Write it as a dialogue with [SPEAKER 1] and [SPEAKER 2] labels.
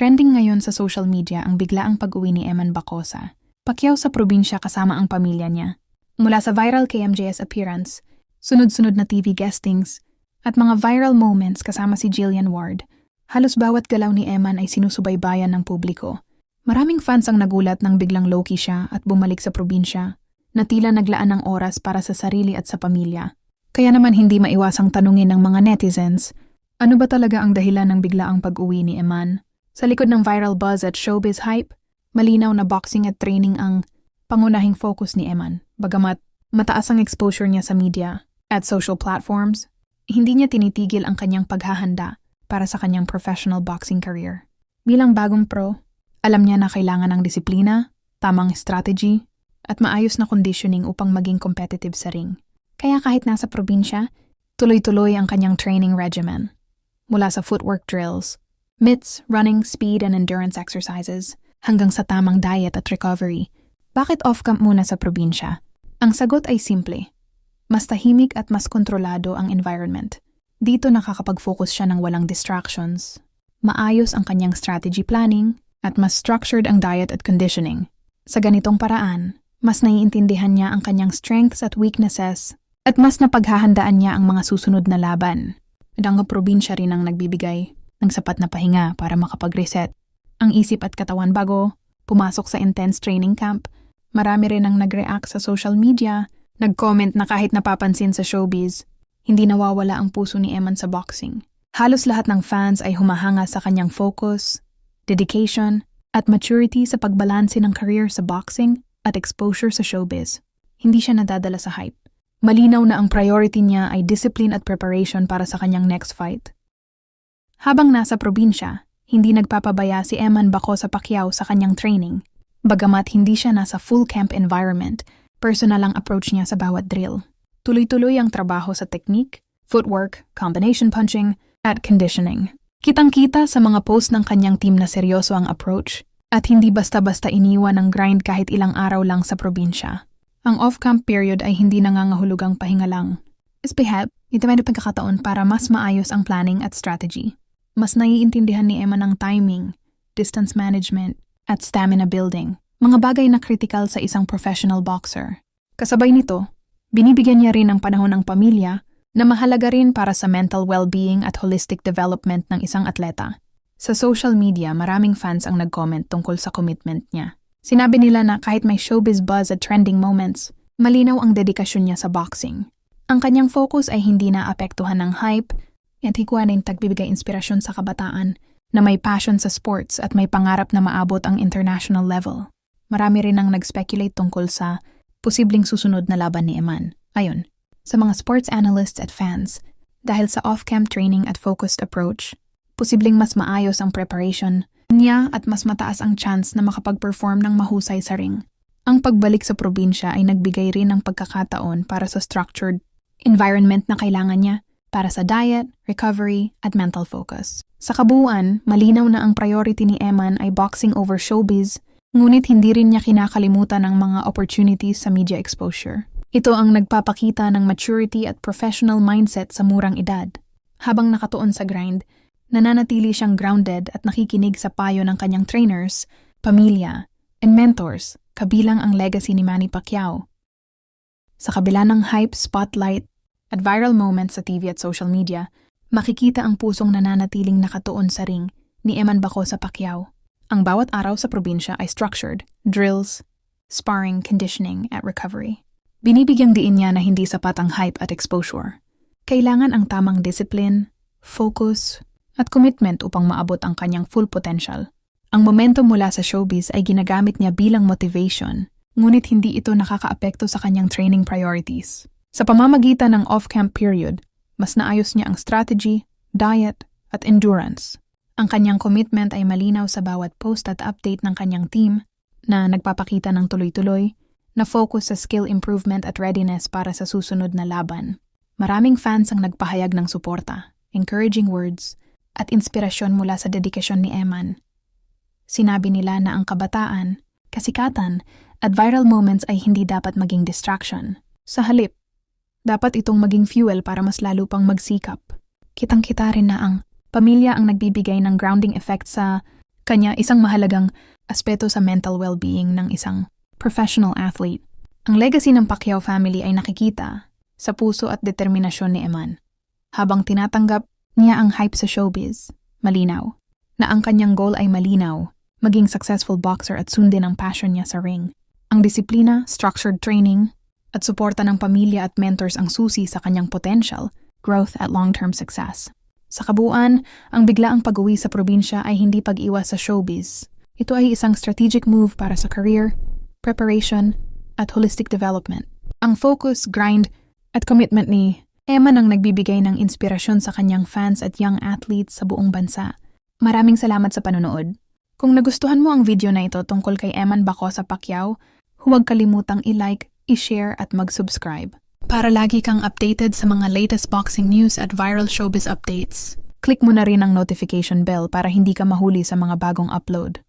[SPEAKER 1] Trending ngayon sa social media ang biglaang pag-uwi ni Eman Bacosa. Pakyaw sa probinsya kasama ang pamilya niya. Mula sa viral KMJS appearance, sunod-sunod na TV guestings, at mga viral moments kasama si Jillian Ward, halos bawat galaw ni Eman ay sinusubaybayan ng publiko. Maraming fans ang nagulat nang biglang low-key siya at bumalik sa probinsya, na tila naglaan ng oras para sa sarili at sa pamilya. Kaya naman hindi maiwasang tanungin ng mga netizens, ano ba talaga ang dahilan ng biglaang pag-uwi ni Eman? Sa likod ng viral buzz at showbiz hype, malinaw na boxing at training ang pangunahing focus ni Eman. Bagamat mataas ang exposure niya sa media at social platforms, hindi niya tinitigil ang kanyang paghahanda para sa kanyang professional boxing career. Bilang bagong pro, alam niya na kailangan ng disiplina, tamang strategy, at maayos na conditioning upang maging competitive sa ring. Kaya kahit nasa probinsya, tuloy-tuloy ang kanyang training regimen. Mula sa footwork drills, mitts, running, speed, and endurance exercises, hanggang sa tamang diet at recovery. Bakit off-camp muna sa probinsya? Ang sagot ay simple. Mas tahimik at mas kontrolado ang environment. Dito nakakapag-focus siya ng walang distractions. Maayos ang kanyang strategy planning at mas structured ang diet at conditioning. Sa ganitong paraan, mas naiintindihan niya ang kanyang strengths at weaknesses at mas napaghahandaan niya ang mga susunod na laban. At probinsya rin ang nagbibigay ng sapat na pahinga para makapag-reset ang isip at katawan bago pumasok sa intense training camp. Marami rin ang nag-react sa social media, nag-comment na kahit napapansin sa showbiz, hindi nawawala ang puso ni Eman sa boxing. Halos lahat ng fans ay humahanga sa kanyang focus, dedication, at maturity sa pagbalanse ng career sa boxing at exposure sa showbiz. Hindi siya nadadala sa hype. Malinaw na ang priority niya ay discipline at preparation para sa kanyang next fight. Habang nasa probinsya, hindi nagpapabaya si Eman Bako sa Pacquiao sa kanyang training. Bagamat hindi siya nasa full camp environment, personal ang approach niya sa bawat drill. Tuloy-tuloy ang trabaho sa technique, footwork, combination punching, at conditioning. Kitang-kita sa mga post ng kanyang team na seryoso ang approach at hindi basta-basta iniwan ang grind kahit ilang araw lang sa probinsya. Ang off-camp period ay hindi nangangahulugang pahinga lang. Espehep, ito may pagkakataon para mas maayos ang planning at strategy. Mas naiintindihan ni Emma ng timing, distance management, at stamina building, mga bagay na critical sa isang professional boxer. Kasabay nito, binibigyan niya rin ng panahon ng pamilya na mahalaga rin para sa mental well-being at holistic development ng isang atleta. Sa social media, maraming fans ang nag-comment tungkol sa commitment niya. Sinabi nila na kahit may showbiz buzz at trending moments, malinaw ang dedikasyon niya sa boxing. Ang kanyang focus ay hindi na apektuhan ng hype at hikuanin tagbibigay inspirasyon sa kabataan na may passion sa sports at may pangarap na maabot ang international level. Marami rin ang nag-speculate tungkol sa posibleng susunod na laban ni Eman. Ayon, sa mga sports analysts at fans, dahil sa off-camp training at focused approach, posibleng mas maayos ang preparation niya at mas mataas ang chance na makapag-perform ng mahusay sa ring. Ang pagbalik sa probinsya ay nagbigay rin ng pagkakataon para sa structured environment na kailangan niya para sa diet, recovery, at mental focus. Sa kabuuan, malinaw na ang priority ni Eman ay boxing over showbiz, ngunit hindi rin niya kinakalimutan ang mga opportunities sa media exposure. Ito ang nagpapakita ng maturity at professional mindset sa murang edad. Habang nakatuon sa grind, nananatili siyang grounded at nakikinig sa payo ng kanyang trainers, pamilya, and mentors, kabilang ang legacy ni Manny Pacquiao. Sa kabila ng hype, spotlight, at viral moments sa TV at social media, makikita ang pusong nananatiling nakatuon sa ring ni Eman Bako sa Pacquiao. Ang bawat araw sa probinsya ay structured, drills, sparring, conditioning, at recovery. Binibigyang diin niya na hindi sapat ang hype at exposure. Kailangan ang tamang discipline, focus, at commitment upang maabot ang kanyang full potential. Ang momentum mula sa showbiz ay ginagamit niya bilang motivation, ngunit hindi ito nakakaapekto sa kanyang training priorities. Sa pamamagitan ng off-camp period, mas naayos niya ang strategy, diet, at endurance. Ang kanyang commitment ay malinaw sa bawat post at update ng kanyang team na nagpapakita ng tuloy-tuloy na focus sa skill improvement at readiness para sa susunod na laban. Maraming fans ang nagpahayag ng suporta, encouraging words, at inspirasyon mula sa dedikasyon ni Eman. Sinabi nila na ang kabataan, kasikatan, at viral moments ay hindi dapat maging distraction. Sa halip, dapat itong maging fuel para mas lalo pang magsikap. Kitang-kita rin na ang pamilya ang nagbibigay ng grounding effect sa kanya isang mahalagang aspeto sa mental well-being ng isang professional athlete. Ang legacy ng Pacquiao family ay nakikita sa puso at determinasyon ni Eman. Habang tinatanggap niya ang hype sa showbiz, malinaw, na ang kanyang goal ay malinaw, maging successful boxer at sundin ang passion niya sa ring. Ang disiplina, structured training, at suporta ng pamilya at mentors ang susi sa kanyang potential, growth at long-term success. Sa kabuuan, ang biglaang pag-uwi sa probinsya ay hindi pag-iwas sa showbiz. Ito ay isang strategic move para sa career, preparation, at holistic development. Ang focus, grind, at commitment ni Eman ang nagbibigay ng inspirasyon sa kanyang fans at young athletes sa buong bansa. Maraming salamat sa panonood. Kung nagustuhan mo ang video na ito tungkol kay Eman Bacosa Pacquiao, huwag kalimutang i-like, i-share at mag-subscribe. Para lagi kang updated sa mga latest boxing news at viral showbiz updates, click mo na rin ang notification bell para hindi ka mahuli sa mga bagong upload.